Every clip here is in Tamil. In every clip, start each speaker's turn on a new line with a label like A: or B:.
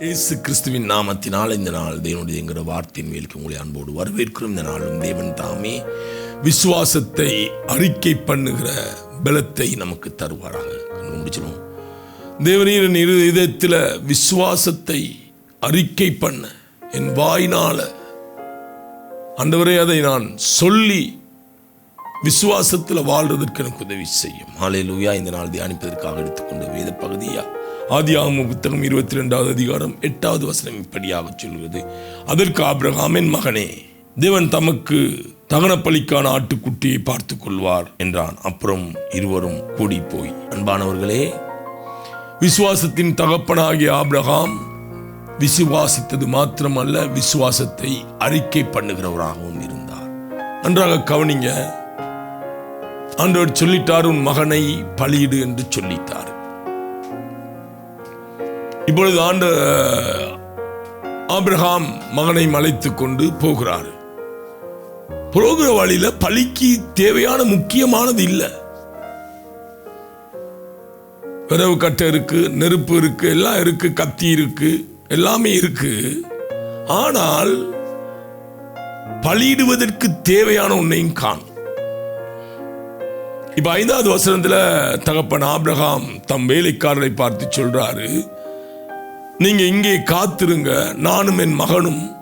A: இயேசு கிறிஸ்துவின் நாமத்தினால் இந்த நாள் தேவனுடைய என்கிற வார்த்தையின் மேலுக்கு உங்களை அன்போடு வரவேற்கிறோம். இந்த நாளும் தேவன் தாமே விசுவாசத்தை அறிக்கை பண்ணுகிற பலத்தை நமக்கு தருவாராக. முடிச்சிடும் தேவனின் இரு இதயத்தில் விசுவாசத்தை அறிக்கை பண்ண என் வாயினால் அந்தவரை அதை நான் சொல்லி விசுவாசத்தில் வாழ்றதற்கு எனக்கு உதவி செய்யும். ஹalleluya. இந்த நாள் தியானிப்பதற்காக எடுத்துக்கொண்ட வேத பகுதியாக ஆதியாகம புத்தகம் இருபத்தி ரெண்டாவது அதிகாரம் எட்டாவது வசனம் இப்படியாக சொல்கிறது. அதற்கு ஆபிரகாமின் மகனே தேவன் தமக்கு தகனப்பலிக்கான ஆட்டுக்குட்டியை பார்த்து கொள்வார் என்றான். அப்புறம் இருவரும் கூடி போய் அன்பானவர்களே விசுவாசத்தின் தகப்பனாகிய ஆபிரகாம் விசுவாசித்தது மாத்திரமல்ல விசுவாசத்தை அறிக்கை பண்ணுகிறவராகவும் இருந்தார். நன்றாக கவனிங்க ஆண்டவர் சொல்லிட்டார் உன் மகனை பலியிடு என்று சொல்லிட்டார். இப்பொழுது ஆண்டு ஆபிரகாம் மகனை மலைத்து கொண்டு போகிறார். போகிற வழியில பலிக்கு தேவையான முக்கியமானது இல்லை. விரவு கட்டை இருக்கு நெருப்பு இருக்கு எல்லாம் இருக்கு கத்தி இருக்கு எல்லாமே இருக்கு. ஆனால் பலியிடுவதற்கு தேவையான ஒன்றையும் காணும். இப்ப ஐந்தாவது வசனத்துல தகப்பன் ஆபிரகாம் தம் வேலைக்காரரை பார்த்து சொல்றாரு. நீங்க இங்கே காத்திருங்க. நானும் என் மகனும்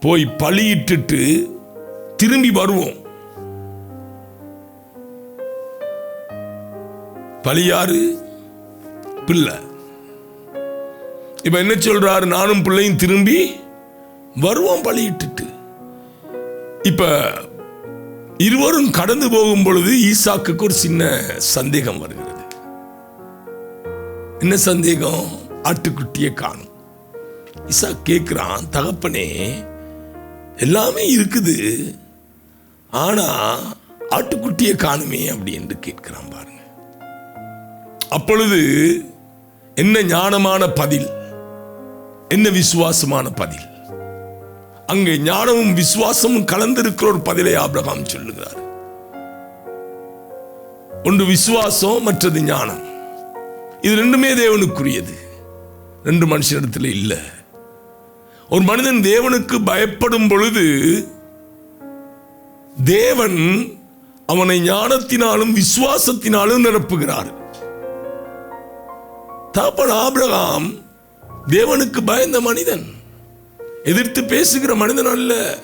A: போய் பழியிட்டு திரும்பி வருவோம். பழியாரு பிள்ளை. இப்ப என்ன சொல்றாரு? நானும் பிள்ளையும் திரும்பி வருவோம் பழியிட்டு இப்ப இருவரும் கடந்து போகும் பொழுது ஈசாக்குக்கு ஒரு சின்ன சந்தேகம் வருகிறது. என்ன சந்தேகம்? ஆட்டுக்குட்டியை காணும். இசா கேட்கிறான் தகப்பனே எல்லாமே இருக்குது. ஆனா ஆட்டுக்குட்டியை காணுமே அப்படி என்று கேட்கிறான் பாருங்க. அப்பொழுது என்ன ஞானமான பதில் என்ன விசுவாசமான பதில். அங்கே ஞானமும் விசுவாசமும் கலந்திருக்கிற ஒரு பதிலை ஆபிரகாம் சொல்லுகிறார். ஒன்று விசுவாசம் மற்றது ஞானம். இது ரெண்டுமே தேவனுக்குரியது. ரெண்டு மனுஷனிடத்தில் இல்லை. ஒரு மனிதன் தேவனுக்கு பயப்படும் பொழுது தேவன் அவனை ஞானத்தினாலும் விசுவாசத்தினாலும் நிரப்புகிறார். தாப்பன் ஆபிரகாம் தேவனுக்கு பயந்த மனிதன். எதிர்த்து பேசுகிற மனிதன் அல்ல.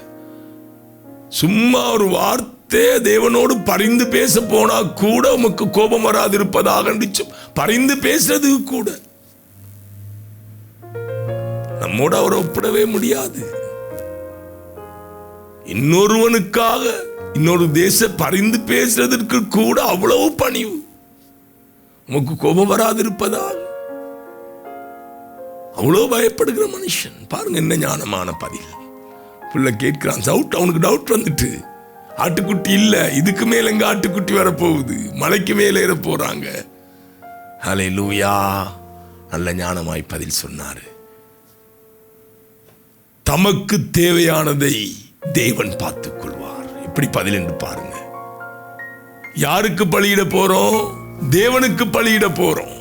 A: சும்மா ஒரு வார்த்தை தேவனோடு பரிந்து பேச போனா கூட உமக்கு கோபம் வராதிருப்பதாக பரிந்து பேசுறது கூட. நம்மோட அவரை ஒப்பிடவே முடியாது. இன்னொருவனுக்காக இன்னொரு தேச பரிந்து பேசுறதற்கு கூட அவ்வளவு பணிவு. உமக்கு கோபம் வராதிருப்பதால். அவ்வளோ பயப்படுகிற மனுஷன். பாருங்க என்ன ஞானமான பதில். பிள்ளை கேட்கிறான் டவுட் அவனுக்கு டவுட் வந்துட்டு. ஆட்டுக்குட்டி இல்லை இதுக்கு மேல எங்க ஆட்டுக்குட்டி வரப்போகுது? மலைக்கு மேலே ஏற போறாங்க. ஹலே லூயா நல்ல ஞானமாய் பதில் சொன்னாரு. தமக்கு தேவையானதை தேவன் பார்த்துக் கொள்வார் எப்படி பதில் என்று பாருங்க. யாருக்கு பலியிட போறோம்? தேவனுக்கு பலியிட போறோம்.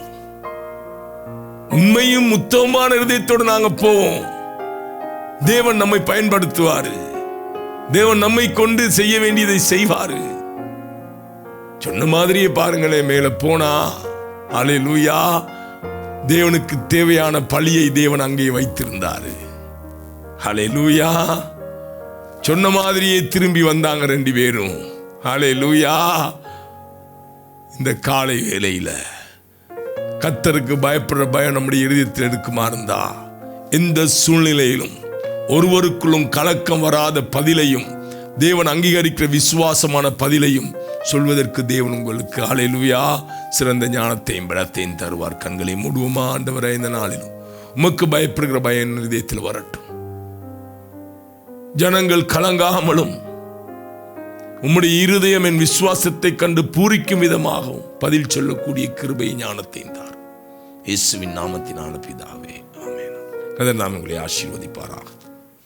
A: உண்மையும் உத்தமமான இருதயத்தோடு நாங்க போவோம். தேவன் நம்மை பயன்படுத்துவாரு. தேவன் நம்மை கொண்டு செய்ய வேண்டியதை செய்வாரு. சொன்ன மாதிரியே பாருங்களேன் மேல போனா அலை லூயா தேவனுக்கு தேவையான பழியை தேவன் அங்கே வைத்திருந்தாரு. ஹலே லூயா சொன்ன மாதிரியே திரும்பி வந்தாங்க ரெண்டு பேரும். ஹலே லூயா இந்த காலை வேலையில் கத்தருக்கு பயப்படுற பயம் நம்முடைய இருதயத்தில் இருக்குமா இருந்தா? எந்த சூழ்நிலையிலும் ஒருவருக்குள்ளும் கலக்கம் வராத பதிலையும் தேவன் அங்கீகரிக்கிற விசுவாசமான பதிலையும் சொல்வதற்கு தேவன் உங்களுக்கு அலையிலுயா சிறந்த ஞானத்தையும் பலத்தையும் தருவார். கண்களை மூடுவோமா ஆண்டவரை இந்த நாளிலும். உமக்கு பயப்படுகிற பயம் இதயத்தில் வரட்டும். ஜனங்கள் கலங்காமலும் உம்முடைய இருதயம் என் விசுவாசத்தை கண்டு பூரிக்கும் விதமாகவும் பதில் சொல்லக்கூடிய கிருபை ஞானத்தையும் தார் இயேசுவின் நாமத்தினால பிதாவே ஆமேன். கதை நாம் உங்களை ஆசீர்வதிப்பாராக.